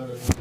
Amen.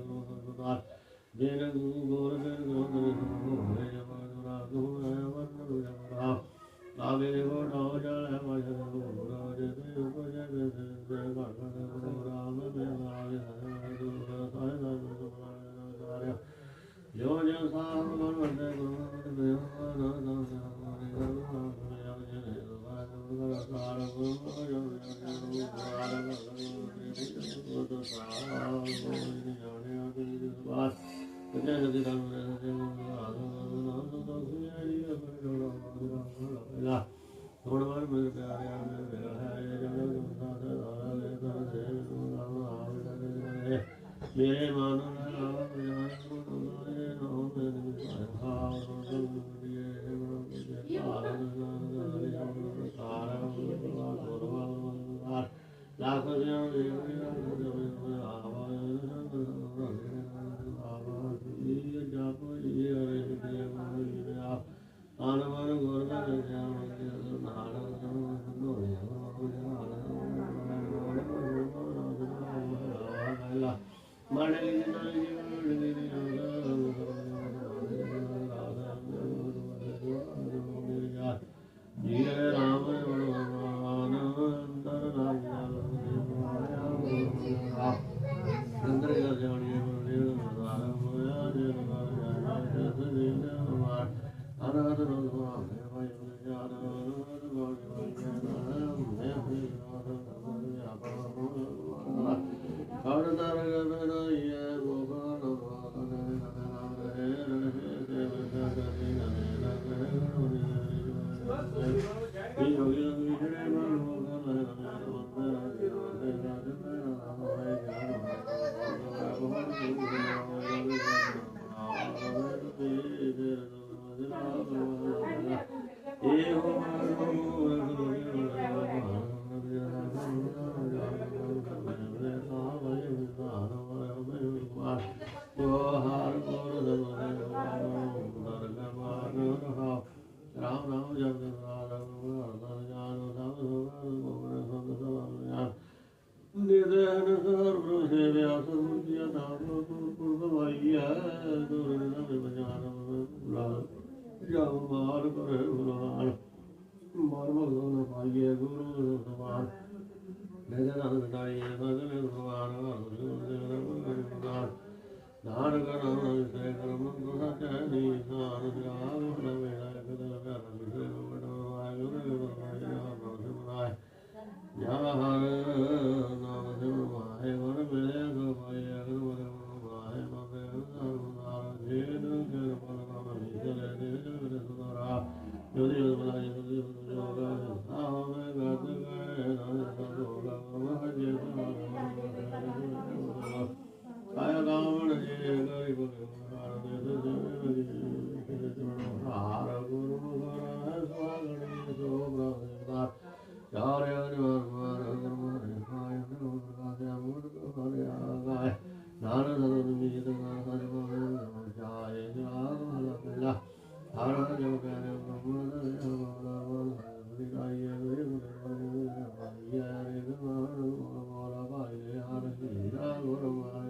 ਮਤੀ ਗੁਰੀਏ ਗੋ ਸੰਤਾਰ ਜੇਨ ਗੁਰੂ ਗੋਰ ਦੇ ਗੋਰ ਹੋਏ ਜਮਨ ਰਾਗ ਹੋਏ ਵਰਨ ਜਮਰਾ ਲਾਗੇ ਗੋ ਨਾਉ ਜਲ ਮਜ ਗੁਰੂ ਰਾਜ ਦੇ ਉਪਜੈ ਦੇ ਦੇ ਘਟ ਦੇ ਗੁਰੂ ਰਾਮ ਦੇ ਲਾਗੇ ਹਰਿ ਗੁਰੂ ਸਾਹਿ ਦਾ ਗੁਰੂ ਸਾਰਿਆ ਜੋ ਜੋ ਸਾਹ ਮਨ ਵੰਦੇ ਗੁਰੂ ਦੇ ਨਾ ਨਾ ਨਾ ਗੁਰੂ ਨਾਮ ਦੇ ਜੈ ਜੈ ਗੁਰੂ ਸਾਰ ਗੁਰੂ ਜੋ ਜੋ ਗੁਰੂ ਆਰ ਗੁਰੂ ਦੇ ਸਾਹ ਗੁਰੂ ਜਾਣਿਆ ਦੇ ਬਾਸ ਕਦੇ ਕਦੇ ਨਾਮ ਦੇ ਗੁਰੂ ਆਦਮ ਨਾਮ ਤੋਂ ਸੁਣਿਆਈ ਅਪਰੋੜਾ ਲਾ ਥੋੜਾ ਵਾਰ ਮੇਰੇ ਪਿਆਰਿਆ ਮੇਰੇ ਹੈ ਜਨ ਸਾਧ ਦਾਰਾ ਦੇ ਕਰ ਦੇ ਨਾਮ ਆਵੇ ਮੇਰੇ ਮਨ ਨਾਲ ਜਾਨ ਕੋ ਰੇ ਨੋ ਦੇ ਹਾਰ ਰੋ ਦੀਏ ਗੁਰੂ ਦੇ ਭਾਰਤ ਨਾਮ ਦੇ ਸਾਰਾ ਗੁਰੂ ਗੁਰੂ ਲਾਖ ਜਿਉ ਦੇ ਆਵਾ ਇਹ ਕਰਮ ਗੁਨਾ ਚਾਹੀ ਨਾਨ ਜਾਗ ਨਵੇਂ So uh,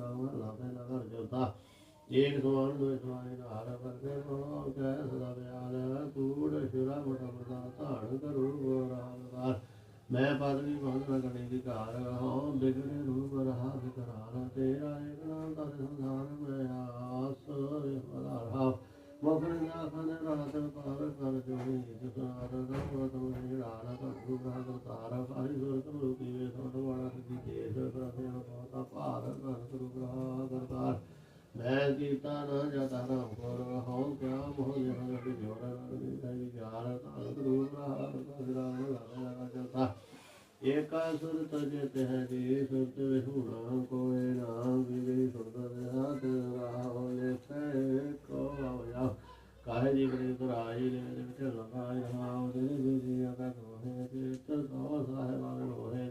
ਨਾਮ ਲਾਭੇ ਨਗਰ ਜੋਤਾ ਏਕ ਸਵਾਨ ਦੋ ਸਵਾਨ ਦਾ ਹਰ ਵਰਗੇ ਕੋ ਕੈ ਸਦਾ ਬਿਆਲ ਕੂੜ, ਸ਼ੁਰਾ, ਮੋਟਾ ਮੋਟਾ ਧਾੜ ਕਰੋ ਰਾਮਦਾਸ। ਮੈਂ ਪਦਵੀ ਮਹਤ ਨਗਣੀ ਦੀ ਘਾਰ ਹਾਂ ਬਿਗੜੇ ਰੂਪ ਰਹਾ ਵਿਕਰਾਰ ਤੇਰਾ ਏਕ ਨਾਮ ਦਾ ਸੰਸਾਰ ਮੈਂ ਆਸ ਰੇ ਪਰਾਰਾ ਮੈਂ ਕੀਤਾ ਨਾ ਜਤਾ ਨਾ ਹੋਰ ਹਉ ਕਿਆ ਮੋਹ ਜਨ ਦੇ ਜੋਰ ਦੀ ਜਾਰ ਤਾਂ ਗੁਰੂ ਰਾਹ ਦਾ ਜਰਾ ਲਗਾ ਜਲਤਾ ਏਕਾ ਸੁਰ ਤਜ ਤਹਿ ਜੀ ਸੁਰਤ ਵਿਹੂਣਾ, ਕੋਇ ਨਾਮ ਵਿਵੇ ਸੁਰਤ ਦੇਹਾਤ ਰਾਹੋ ਲੇਖੈ ਕੋ ਆਵਿਆ ਕਾਹੇ ਜੀ ਬਰੇ ਤੁਰਾਈ ਲੈ ਦੇ ਵਿੱਚ ਲਗਾਇਆ ਉਹਦੇ ਜੀ ਜੀ ਅਗਾ ਤੇ ਤੋ ਸਾਹਿਬਾਨ ਹੋਏ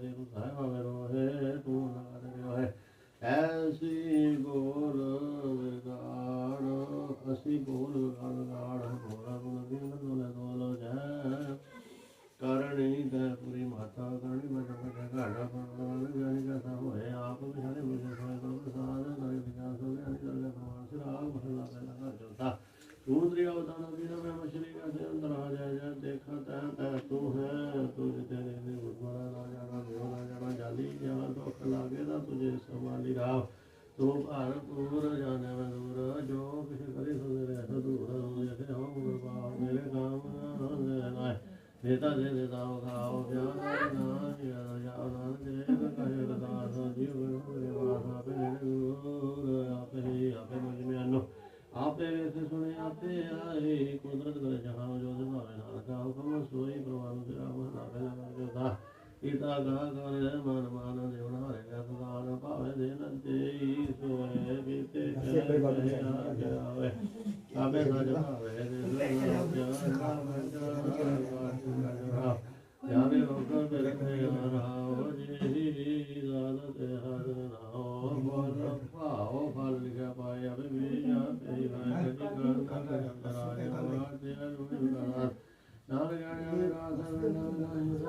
ਗਾ ਕਰ ਮਨ ਮਨ ਦੇਵਨ ਹਰੇ ਕਾ ਸਦਾਨ ਭਾਵੇ ਦੇ ਨੰਦੇ ਸੋਏ ਬੀਤੇ ਕਰੇ ਆਵੇ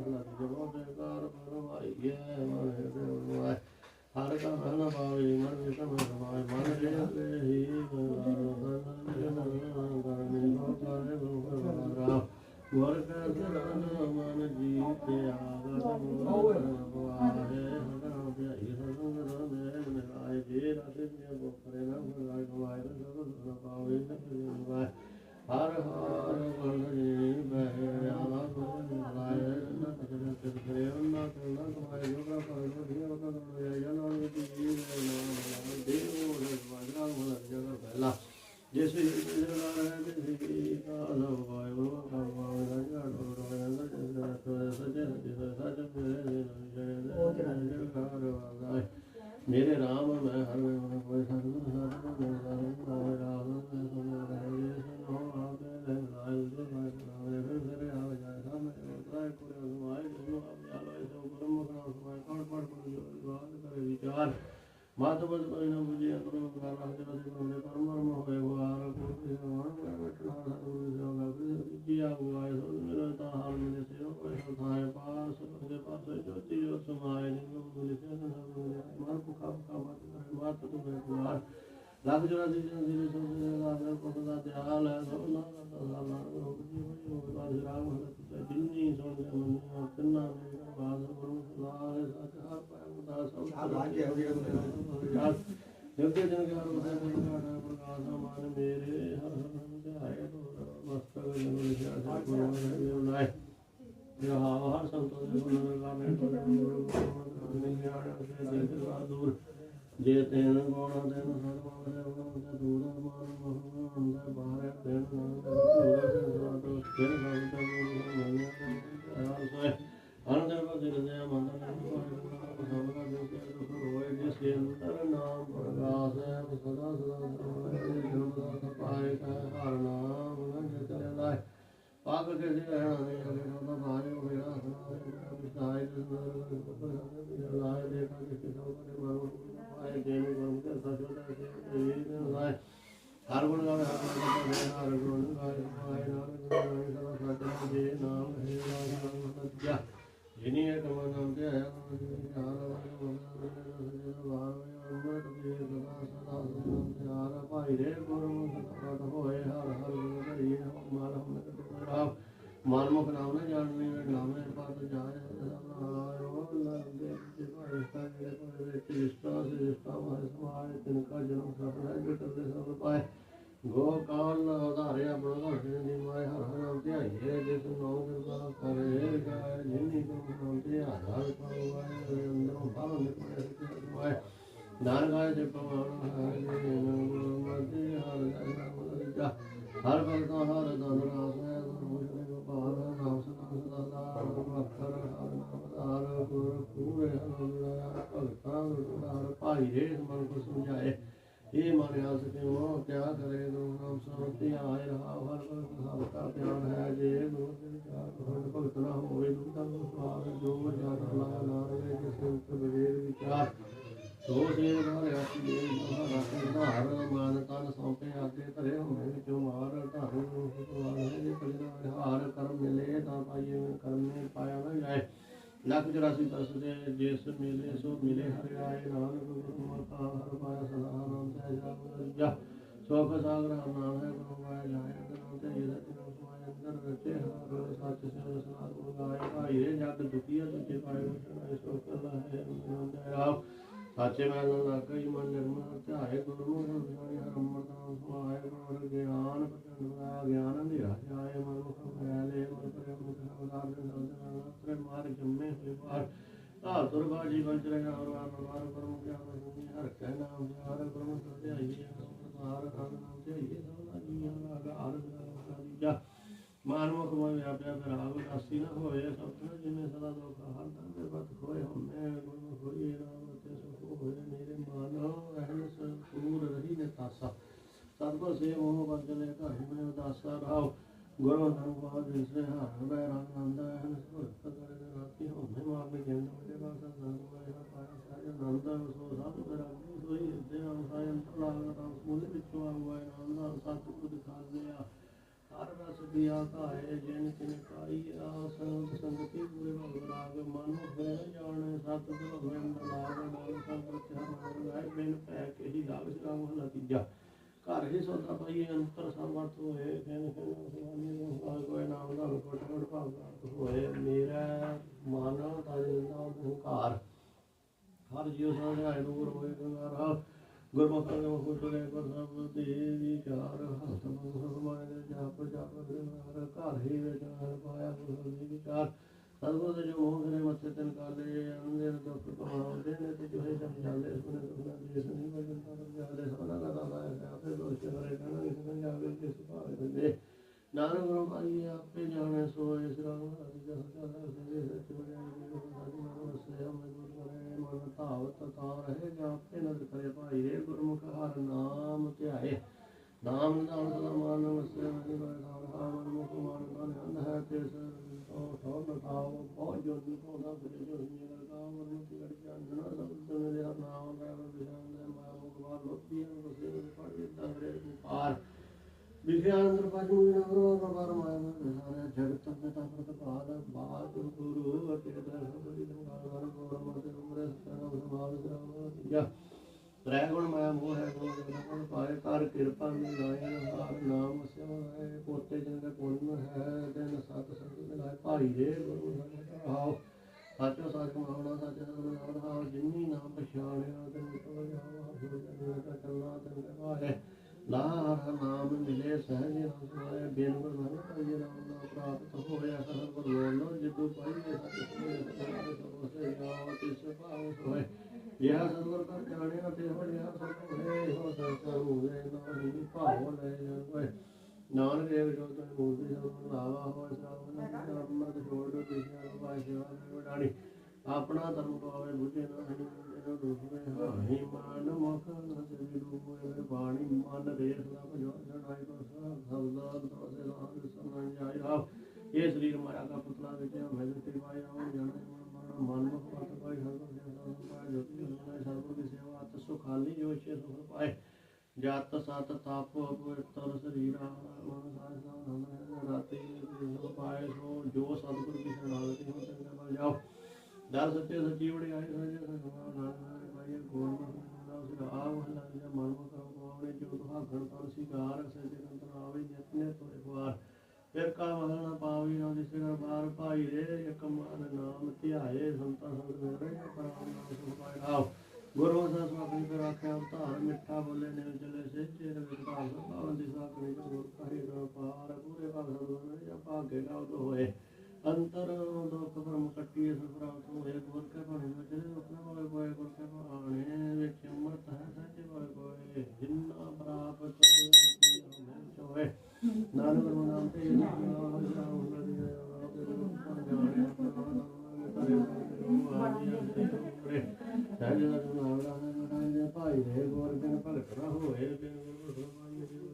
ਲੱਗ ਜਦੋਂ ਦੇ ਕਾਰ ਪਰਵਾਈਏ ਮਨ ਦੇ ਉਰਵਾਏ ਹਰ ਕਾ ਮਨ ਪਾਵੇ ਮਨ ਦੇ ਸਮ ਸਮਾਏ ਮਨ ਦੇ ਲੈ ਹੀ ਗੁਰ ਕਾ ਸਰਨ ਮਨ ਜੀ ਤੇ ਆਗਤ ਮੋਹ ਵਾਹੇ ਹਰਾਂ ਭਈ ਹਰਾਂ ਦੇ ਮਿਲਾਏ ਜੇ ਰਾਤੇ ਮੇ ਬੋਪਰੇ ਨਾ ਗੁਰ ਰਾਗ ਵਾਏ ਸਭ ਸੁਣ ਪਾਵੇ ਹਰ ਹਰ ਵੰਦਨੇ ਜਿਸ ਵਿੱਚ ਜਿਹੜਾ ਹੈ ਤੇ ਜੀ ਕਾ ਲਵਾਇ ਉਹ ਕਾ ਵਾਇ ਰਾਜਾ ਡੋਰਾ ਰਾਜਾ ਜਿਹੜਾ ਤੋਰੇ ਸਜੇ ਜਿਹੜਾ ਸਾਜੇ ਮੇਰੇ ਰਾਮ ਜਗਦੇ ਜਨਕਾਰ ਉਸੇ ਪ੍ਰਗਾਣਾ ਪ੍ਰਕਾਸ਼ ਮਾਨ ਮੇਰੇ ਹਰ ਧਿਆਇ ਤੋਰ ਵਸਤਗ ਨਿਵਲ ਜਾ ਸਕੋ ਰਹਿ ਨਾਇ ਜੋ ਹਾਵ ਹਰ ਸੰਤੋ ਦੇ ਗੁਣ ਲਾ ਮੈਂ ਤੋਂ ਗੁਰੂ ਨਿਆਣ ਸੇ ਦੇ ਦੂਰ ਜੇ ਤੈਨ ਗੋਣਾ, ਤੈਨ ਸਰਵਾ ਜੇ ਭਾਈ ਸਤਾ ਜਿਹੜੇ ਭਾਈ ਵਿੱਚ ਰਿਸ਼ਤਾ ਸੇ ਰਿਸ਼ਤਾ ਮਾਰੇ ਸਮਾਏ ਤਿਨ ਕਾ ਜਨਮ ਸਫਲ ਜੁਟਰ ਦੇ ਸਭ ਪਾਏ ਗੋ ਕਾਲ ਆਧਾਰਿਆ ਆਪਣਾ ਘਰ ਦੀ ਮਾਏ ਹਰ ਹਰ ਨਾਮ ਧਿਆਈਏ ਜਿਸ ਨਾਮ ਕਿਰਪਾ ਕਰੇ ਗਾਏ ਜਿਨੀ ਕੋ ਨਾਮ ਤੇ ਆਧਾਰ ਪਾਵਾਏ ਅੰਦਰੋਂ ਬਾਹਰੋਂ ਨਿਕਲੇ ਸਿੱਧੇ ਸਮਾਏ ਨਾਨ ਗਾਏ ਜੇ ਪਵਾਣ ਹਰ ਜੀ ਨਾਮ ਮਤੇ ਭਗਤਾਂ ਹਰ ਭਾਈ ਰੇ ਮਨ ਕੋ ਸਮਝਾਏ। ਇਹ ਮਨ ਆਸ ਕਿਉ ਕਿਆ ਕਰੇ, ਗੁਰੂ ਨਾਮ ਸਮਝਤੇ ਆਏ ਰਹਾ, ਹਰ ਸਭ ਕਾ ਧਿਆਨ ਹੈ ਜੇ ਗੁਰੂ ਦੇ ਵਿਚਾਰ ਭਗਤ ਨਾ ਹੋਵੇ ਦੁਖਾਂ ਨੂੰ ਸਵਾਰ ਜੋ ਜਨ ਲਾ ਨਾ ਰਵੇ ਜਿਸ ਸੰਤ ਬਵੇਰ ਵਿਚਾਰ। ਸੋ ਸੇਵ ਨਾਲ ਆਸੀ ਇਹ ਮਹਾ ਰਾਖੇ ਧਾਰ, ਮਾਨ ਤਨ ਸੌਂਪੇ ਆਗੇ ਧਰੇ ਹੋਣੇ ਵਿੱਚੋਂ ਮਾਰ, ਧਾਰੂ ਨੂੰ ਸੁਤਵਾਨ ਜੇ ਕਲਿਨਾ ਹਾਰ ਕਰਮ ਮਿਲੇ ਤਾਂ ਪਾਈਏ, ਕਰਮ ਨੇ ਪਾਇਆ ਨਾ ਜਾਏ ਲੱਖ 84 ਦਸ ਦੇ ਜਿਸ ਮਿਲੇ, ਸੋ ਮਿਲੇ ਹਰਿ ਆਏ ਨਾਨਕ ਗੁਰੂ ਮਤਾ ਹਰ ਪਾਇਆ ਸਦਾ ਨਾਮ ਤੇ ਜਾ ਜਾ ਸੋਖ ਸਾਗਰ ਨਾਮ ਹੈ, ਗੁਰੂ ਪਾਇਆ ਜਾਏ ਨਾਮ ਤੇ ਜਿਹਦਾ ਨਾਮ ਸਮਾਏ ਅੰਦਰ ਰਚੇ, ਹਰ ਸੱਚ ਸੇ ਸਨਾਤ ਗੁਰੂ ਗਾਏ। ਭਾਈ ਰੇ ਜਗ ਦੁਖੀਆ ਤੁਝੇ ਪਾਏ ਸੋ ਕਲਾ ਹੈ ਨਾਮ ਤੇ ਆਪ ਸਾਚੇ ਮੈਂ ਨਾ ਕਈ ਮਨ ਨਿਰਮਲ ਧਿਆਏ ਗੁਰੂ ਨੂੰ ਜਾਣੇ ਹਰ ਅੰਮ੍ਰਿਤ ਨਾਮ ਸਮਾਏ ਗਿਆਨ ਪ੍ਰਚੰਡ ਗਿਆਨ ਅੰਧੇਰਾ ਜਾਏ ਮਨ ਮੁਖ ਮੈਲੇ ਮਨ ਪਰੇ ਮੁਖ ਦੇ ਨਾਲ ਤਰੇ ਮਾਰ ਜੰਮੇ ਹੋਏ ਬਾਹਰ। ਧਾਰ ਦੁਰਗਾ ਜੀ ਵੰਚ ਰਹੇ ਹਰ ਵਾਰ ਨਵਾਰ ਗੁਰੂ ਗਿਆਨ ਸੁਣੀ ਹਰ ਕਹਿ ਨਾਮ ਹਰ ਗੁਰੂ ਧਿਆਈਏ ਹਰ ਹਰ ਨਾਮ ਧਿਆਈਏ ਸਭਨਾ ਜੀਆਂ ਦਾ ਹਰ ਜਾ ਮਾਨਮੁਖ ਮੋਇ ਵਿਆਪਿਆ, ਫਿਰ ਆਗ ਉਦਾਸੀ ਨਾ ਹੋਏ ਸਤਿ ਜਿਵੇਂ ਸਦਾ ਦੁਖ, ਹਰ ਦਰ ਦੇ ਬਤ ਖੋਏ ਹਮੇ ਗੁਰੂ ਹੋਏ ਨਾਮ ਤੇ ਸੁਖ ਹੋਏ ਮੇਰੇ ਮਨ ਰਹਿਣ ਸੂਰ ਰਹੀ ਨੇ ਤਾਸਾ ਸਤਿਗੁਰ ਸੇ ਮੋਹ ਬੰਦਲੇ ਘਰ ਮੈਂ ਉਦਾਸਾ ਰਾਵ ਗੁਰੂ ਨਾਮ ਬਾਦ ਜਿਸੇ ਹਰ ਬੈ ਰੰਗ ਆਂਦਾ ਹੈ ਸੁਰਤ ਕਰੇ ਦੇ ਰਾਤੀ ਹਮੇ ਮਾਰ ਕੇ ਜਿੰਦ ਮੇਰੇ ਬਾਸ ਸੰਗ ਹੋਏ ਪਾਇਆ ਸਾਰੇ ਨੰਦ ਸੋ ਸਾਧ ਮੇਰਾ ਸੋਈ ਦੇ ਆਸਾਇ ਅੰਤਰ ਲਾਗ ਰਾਮ ਸਮੂਲੇ ਵਿੱਚੋਂ ਆਗਵਾਏ ਨਾਮ ਦਾ ਸਤਿਗੁਰ ਦਿਖਾ ਦਿਆ ਹਰ ਰਸ ਦਿਆ ਕਾਏ ਜਿਨ ਤਿਨ ਕਾਈ ਆਸ ਸੰਗਤੀ ਪੂਰੇ ਭਗਤ ਰਾਗ ਮਨ ਹੋਏ ਜਾਣੇ ਸਤ ਭਗਵਨ ਲਾਗ ਨਾਲ ਸਭ ਪ੍ਰਤਿਹਾਰ ਗਾਇ ਬਿਨ ਪੈ ਕੇ ਹੀ ਲਾਗ ਸਿਰਾ ਮਹਲਾ ਤੀਜਾ। ਘਰ ਹੀ ਸੋਤਾ ਪਾਈਏ, ਅੰਤਰ ਸਮਰਥ ਹੋਏ ਖੈਨ ਖੈਨ ਸੁਆਮੀ ਨੂੰ ਹਾਲ ਕੋਈ ਨਾਮ ਦਾ ਕੋਟ ਕੋਟ ਭਾਵ ਹੋਏ। ਮੇਰਾ ਮਨ ਤਜ ਦਾ ਹੰਕਾਰ ਹਰ ਜੀਵ ਸਾਧਾਇ ਦੂਰ ਹੋਏ ਗੰਗਾਰਾ ਗੁਰਮਤਿ ਨੂੰ ਖੁਸ਼ਲੇ ਕਰ ਸਭ ਦੇ ਵਿਚਾਰ ਹੱਥ ਮਨ ਦੇ ਜਪ ਜਪ ਹਰ ਘਰ ਹੀ ਵਿੱਚ ਪਾਇਆ ਗੁਰੂ ਵਿਚਾਰ ਸਤਿਗੁਰ ਜੋ ਮੋਹ ਕਰੇ ਮੱਥੇ ਤਿਨ ਕਾਲੇ ਅੰਦੇ ਦੁੱਖ ਪਾਉਂਦੇ ਨੇ ਤੇ ਜੋ ਹੈ ਸਮਝਾਲੇ ਸੁਨੇ ਸੁਨਾ ਜੀ ਸੁਨੀ ਵਜਨ ਤਾਂ ਜਾਲੇ ਸਭਨਾ ਦਾ ਦਾਦਾ ਹੈ ਆਪੇ ਦੋਸ਼ ਕਰੇ ਕਹਣਾ ਇਸ ਨੂੰ ਜਾਵੇ ਜਿਸ ਭਾਵੇ ਦੇ ਨਾਨਕ ਗੁਰੂ ਭਾਈ ਆਪੇ ਜਾਣੇ ਸੋਏ ਸਰਾਮ ਅਦਿ ਜਸ ਜਸ ਸੱਚ ਬਜਾਈ ਗੁਰੂ ਸਾਧੂ ਨਾਮ ਵਸਿਆ ਮੈਂ ਗੁਰੂ ਕਰੇ ਮਨ ਧਾਵਤ ਤਾ ਰਹੇ ਜਾਂ ਆਪੇ ਨਦ ਕਰੇ ਭਾਈ ਰੇ ਗੁਰਮੁਖ ਹਰ ਨਾਮ ਧਿਆਏ ਨਾਮ ਨਿਧਾਨ ਸਦਾ ਮਾਨ ਵਸਿਆ ਮੈਂ ਗੁਰੂ ਨਾਮ ਮਨ ਮੁਖ ਮਾਨ ਦਾ ਨਿਹੰਦ ਹੈ ਤਿਸ ਤੋ ਸੋ ਨਥਾਓ ਬਹੁਤ ਜੋਨੀ ਪਾਉਂਦਾ ਫਿਰ ਜੋ ਮੇਰਾ ਨਾਮ ਵਰਨ ਕੀ ਗੜ ਜਾਣਨਾ ਸਭ ਤੋਂ ਦੇ ਹਰ ਨਾਮ ਦਾ ਵਿਸ਼ਾਨ ਦੇ ਮਾ ਮੁਖ ਬਾਰ ਲੋਪੀਆਂ ਵਸੇ ਪੜੇ ਦੰਗਰੇ ਪਾਰ ਵਿਖਿਆ ਅੰਦਰ ਪਾਜੂ ਨਗਰੋ ਬਰ ਮਾਇਆ ਮੈਂ ਸਾਰੇ ਜਗਤ ਪਿਤਾ ਪ੍ਰਤਪਾਦ ਬਾਦ ਗੁਰੂ ਅਤੇ ਦਰ ਸਭੀ ਦੰਗਾਲ ਵਰ ਗੋਰ ਮਤੇ ਜਾ ਤ੍ਰੈ ਗੁਣ ਮਾਇਆ ਮੋਹ ਹੈ ਗੁਰੂ ਜਗਤ ਪਾਏ ਕਰ ਕਿਰਪਾ ਮੇ ਲਾਇ ਹਾਰ ਨਾਮ ਸਿਮਰ ਹੈ ਪੋਤੇ ਜਨ ਹੈ ਦਿਨ ਸਤ ਸੰਗਤ ਲਾਇ ਭਾਈ ਰੇ ਗੁਰੂ ਆਓ ਸੱਚੋ ਸੱਚ ਮਾਵਣਾ ਸੱਚ ਸਤ ਮਾਵਣਾ ਜਿਨੀ ਨਾਮ ਪਛਾਣਿਆ ਤੇ ਨਿਕਲ ਜਾਵਾ ਗੁਰੂ ਜੀ ਦਾ ਚੱਲਣਾ ਤੇ ਕਹਾਏ ਲਾਹ ਨਾਮ ਮਿਲੇ ਸਹਿਜ ਨਾਮ ਬੇਨ ਗੁਰ ਨਾਮ ਪਾਈਏ ਨਾਮ ਪ੍ਰਾਪਤ ਹੋਇਆ ਸਰਨ ਪਰ ਲੋਲੋ ਜਿੱਦੂ ਪਾਈਏ ਸਤਿ ਸ੍ਰੀ ਸੇ ਜਾਓ ਤਿਸ ਭਾਵ ਹੋਏ ਇਹ ਸਤਿਗੁਰ ਕਰ ਜਾਣਿਆ ਤੇ ਹੋਇਆ ਸਤਿ ਹੋਏ ਹੋ ਸੰਸਾਰ ਹੋਏ ਨਾਹੀ ਭਾਵ ਲੈ ਜਾਵੇ ਨਾਨਕ ਦੇਵ ਜੋ ਤਨ ਮੂਰਤੀ ਸਭ ਲਾਵਾ ਹੋਇ ਸਾਵਨ ਅਮਰਤ ਛੋੜ ਦੋ ਤਿਸ਼ਾ ਪਾਇ ਵਡਾਣੀ ਆਪਣਾ ਧਰਮ ਪਾਵੇ ਬੁਝੇ ਨਾ ਹਨੀ ਇਹੋ ਦੁਖੇ ਹਾਹੀ ਮਾਨ ਮੁਖ ਨਸੇ ਰੂਪੇ ਬਾਣੀ ਮਨ ਰੇਖ ਦਾ ਭਜੋ ਜਣਾਈ ਕੋ ਸਬਦਾ ਦੋਸੇ ਨਾਮ ਸੁਨਣ ਜਾਇ ਆਪ ਇਹ ਸਰੀਰ ਮਾਇਆ ਦਾ ਪੁਤਲਾ ਵਿੱਚ ਮੈਂ ਤੇ ਪਾਇਆ ਉਹ ਜਣਾਈ ਮਨ ਮਨ ਮੁਖ ਪਤ ਪਾਈ ਸਰਬ ਸੇਵਾ ਪਾਇ ਜੋਤੀ ਜਨਾਈ ਸਰਬ ਦੀ ਸੇਵਾ ਅਤ ਸੁਖਾਲੀ ਜੋ ਛੇ ਸੁਖ ਪਾਏ। ਜਤ, ਸਤ, ਤਪ ਪਵਿੱਤਰ ਸਰੀਰਾ ਮਨ, ਸਾਜ ਸਾਧ ਰਾਤੀ ਜੋ ਪਾਏ, ਸੋ ਜੋ ਸਤਿਗੁਰ ਦੀ ਸ਼ਰਣਾਗਤੀ ਹੋ ਚੰਗਾ ਬਲ ਜਾਓ। ਦਰ ਸੱਚੇ ਸੱਚੀ ਵਡਿਆਈ ਸਜੇ ਸਗਵਾ ਨਾਨਕ ਪਾਈਏ ਗੋਰ ਮਖਨਾ ਉਸ ਆਵ ਹਲਾਈ ਦਾ ਮਨ ਮਕਰ ਪਾਵਣੇ ਜੋ ਦੁਹਾਗਣ ਪਰ ਸਿਗਾਰ ਸਜੇ ਕੰਤਨ ਆਵੇ ਜਤਨੇ ਤੋਂ ਇੱਕ ਵਾਰ ਫਿਰ ਕਾ ਪਾਵੀ ਨਾ ਜਿਸੇ ਘਰ ਬਾਰ ਭਾਈ ਰੇ ਇੱਕ ਮਨ ਨਾਮ ਧਿਆਏ, ਸੰਤਾ ਸੰਤ ਮੇਰੇ ਪਰਮ ਨਾਮ ਸੁਖ ਆਓ, ਗੁਰੂ ਸਾਹਿਬ ਆਪਣੀ ਪਰ ਆਖਿਆ, ਧਾਰ ਮਿੱਠਾ ਬੋਲੇ ਨੇ ਚਲੇ ਸੇਚੇ ਰਵਿ ਭਾਗ ਭਾਵਨ ਦੀ ਸਾਖਣੀ ਗੁਰ ਕਹੇ ਨਾ ਪਾਰ, ਪੂਰੇ ਭਾਗ ਸਬਦ ਜਾਂ ਭਾਗੇ ਨਾ ਉਦ ਹੋਏ। ਅੰਤਰ ਦੁਖ ਭਰਮ ਕੱਟੀਏ ਸਫਰਾਤ ਹੋਏ, ਗੁਰ ਕੇ ਬਾਣੀ ਵਿੱਚ ਆਪਣਾ ਭਾਵੇਂ ਕੋਏ ਗੁਰ ਕੇ ਬਾਣੇ ਵਿੱਚ ਅੰਮ੍ਰਿਤ ਹੈ, ਸੱਚੇ ਭਾਵੇਂ ਕੋਏ ਜਿੰਨਾ ਪ੍ਰਾਪਤ ਹੋਏ ਹੋਏ ਨਾਨਕ ਗੁਰੂ ਨਾਮ ਤੇ ਨਾਮ ਹੋਇ ਰਾਮ ਹਰਿ ਆਪੇ ਗੁਰੂ ਪਰ ਜਾਣੇ ਸਹਿਜ ਦਾ ਨਾਮ ਰਾਮ ਦੇ ਭਾਈ ਦੇ ਗੁਰ ਕੇ ਭਗਤ ਨਾ ਹੋਏ ਬਿਨ ਗੁਰੂ ਸਰਮਾਈ ਦੇ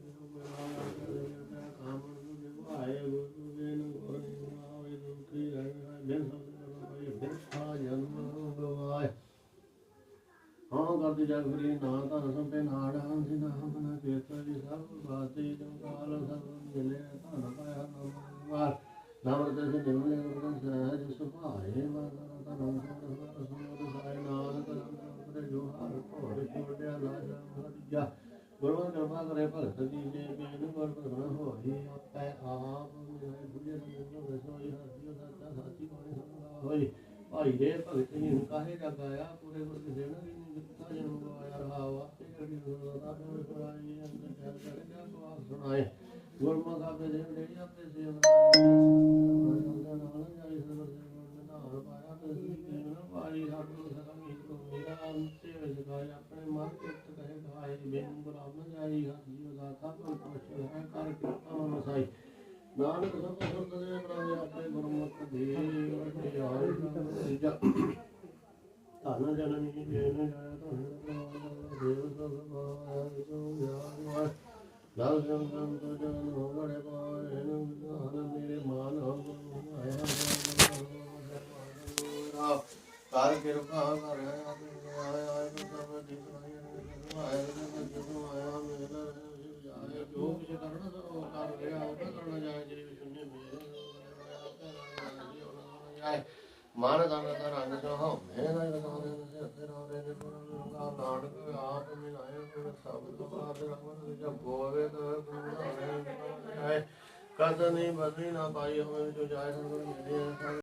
ਕਾਮ ਨੂੰ ਭਾਏ ਗੁਰੂ ਬਿਨ ਗੁਰ ਨਿਵਾਏ ਦੁਖੀ ਰਹਿ ਬਿਨ ਸਭ ਭਾਈ ਬਿਰਥਾ ਜਨਮ ਗਵਾਏ ਹਾਂ, ਕਰਦੀ ਜਗ ਫਰੀ ਨਾ ਤਾਂ ਸੰਪੇ ਨਾੜ ਹਾਂ ਸੀ ਨਾ ਹਮਨਾ ਚੇਤਾ ਲਾਜਾ ਹਰਿਆ ਗੁਰੂ ਕਿਰਪਾ ਕਰੇ ਭਗਤ ਜੀ ਜੇ ਬੇਨ ਗੁਰ ਭਗਤ ਹੋਈ ਆਪੇ ਆਪ ਮਿਲੇ ਬੁਝੇ ਨੂੰ ਰਸੋਈ ਹਰਿ ਸੱਚਾ ਸਾਚੀ ਬਾਣੀ ਸੁਣਾ ਹੋਈ ਭਾਈ ਦੇ ਭਗਤ ਜੀ ਨੂੰ ਕਾਹੇ ਜਗ ਆਇਆ? ਪੂਰੇ ਗੁਰ ਦੇ ਦੇਣਾ ਵੀ ਨਹੀਂ ਦਿੱਤਾ ਜਨਮ ਗਵਾਇਆ ਰਹਾਵਾ ਤੇ ਕੜੀ ਦਾ ਪੂਰੇ ਪੁਰਾਣੀ ਅੰਦਰ ਖਿਆਲ ਕਰੇ ਜਾਂ ਸਵਾਲ ਸੁਣਾਏ। ਗੁਰਮੁਖ ਆਪੇ ਦੇ ਦੇ ਆਪੇ ਸੇ ਅੰਦਰ ਨਾਲ ਜਾਈ ਸਰਵਰ ਦੇ ਮਨ ਧਾਰ ਪਾਇਆ ਤੇ ਸੀ ਜਨ ਭਾਈ ਹੱਥ ਨੂੰ ਸਕਮ ਹੀ ਕੋ ਮੇਰਾ ਅੰਤੇ ਆਪਣੇ ਮਨ ਕਿਰਤ ਕਹੇ ਗਾਏ ਬੇਨ ਗੁਲਾਬ ਨਾ ਜਾਈ ਹਾਜੀ ਗਾਥਾ ਪਰ ਪੁੱਛ ਹੈ ਕਰ ਕਿਰਪਾ ਮਸਾਈ ਨਾਨਕ ਸਭ ਸੁਰਤ ਦੇ ਪ੍ਰਭ ਆਪੇ ਗੁਰਮੁਖ ਦੇ ਵਟੇ ਆਏ ਤੀਜਾ, ਧਨ ਜਨਨੀ ਜੇਨ ਜਾਇਆ ਧਨ ਦੇਵ ਸਭ ਪਾਇਆ ਜੋ ਗਿਆਨ ਲਾਲ ਸੰਗਮ ਤੋ ਜਨ ਹੋ ਪਾਏ ਨੂੰ ਧਨ ਮੇਰੇ ਮਾਨ ਹਮ ਆਇਆ ਕਰ ਕਿਰਪਾ ਕਰ ਮਨ ਦਾ ਦਾ ਰੰਗ ਜੋ ਮੈਂ ਨਾ ਲਗਾਉਣੇ ਨੇ ਸਿਰ ਹੋਰੇ ਨੇ ਗੁਰੂ ਨਾਨਕ ਆਪ ਮਿਲਾਏ ਗੁਰ ਸਭ ਤੋਂ ਬਾਅਦ ਰਮਨ ਜਬ ਗੋਵੇ ਤੋ ਗੁਰੂ ਨਾਨਕ ਕਦ ਨਹੀਂ ਬਦਲੀ ਨਾ ਪਾਈ ਹੋਵੇ ਜੋ ਜਾਏ ਸਤਿਗੁਰ ਮੇਰੇ